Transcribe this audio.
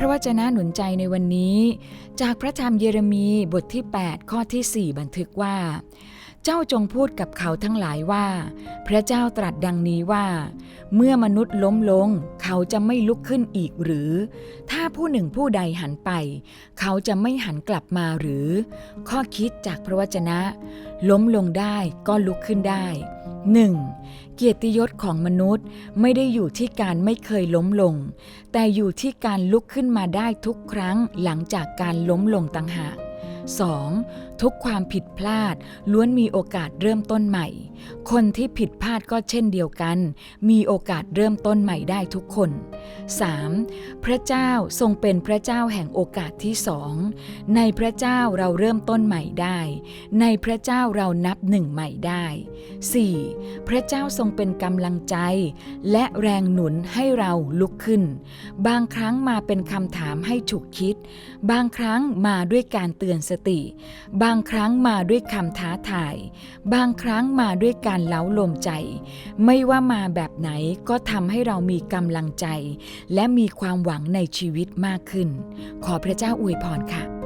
ระวจนะหนุนใจในวันนี้ จากพระธรรมเยเรมีบทที่ 8 ข้อที่ 4 บันทึกว่า เจ้าจงพูดกับเขาทั้งหลายว่า พระเจ้าตรัสดังนี้ว่า เมื่อมนุษย์ล้มลง เขาจะไม่ลุกขึ้นอีกหรือ ถ้าผู้หนึ่งผู้ใดหันไป เขาจะไม่หันกลับมาหรือ ข้อคิดจากพระวจนะ ล้มลงได้ก็ลุกขึ้นได้ 1. เกียรติยศของมนุษย์ไม่ได้อยู่ที่การไม่เคยล้มลง แต่อยู่ที่การลุกขึ้นมาได้ทุกครั้งหลังจากการล้มลงต่างหาก 2. ทุกความผิดพลาดล้วนมีโอกาสเริ่มต้นใหม่ คนที่ผิดพลาดก็เช่นเดียวกัน มีโอกาสเริ่มต้นใหม่ได้ทุกคน 3. พระเจ้าทรงเป็นพระเจ้าแห่งโอกาสที่สองในพระเจ้าเราเริ่มต้นใหม่ได้ ในพระเจ้าเรานับหนึ่งใหม่ได้ 4. พระเจ้าทรงเป็นกำลังใจ และแรงหนุนให้เราลุกขึ้น บางครั้งมาเป็นคำถามให้ฉุกคิด บางครั้งมาด้วยการเตือนสติ บางครั้งมาด้วยคำท้าทาย บางครั้งมาด้วยการเล้าลมใจ ไม่ว่ามาแบบไหนก็ทำให้เรามีกำลังใจ และมีความหวังในชีวิตมากขึ้น ขอพระเจ้าอวยพรค่ะ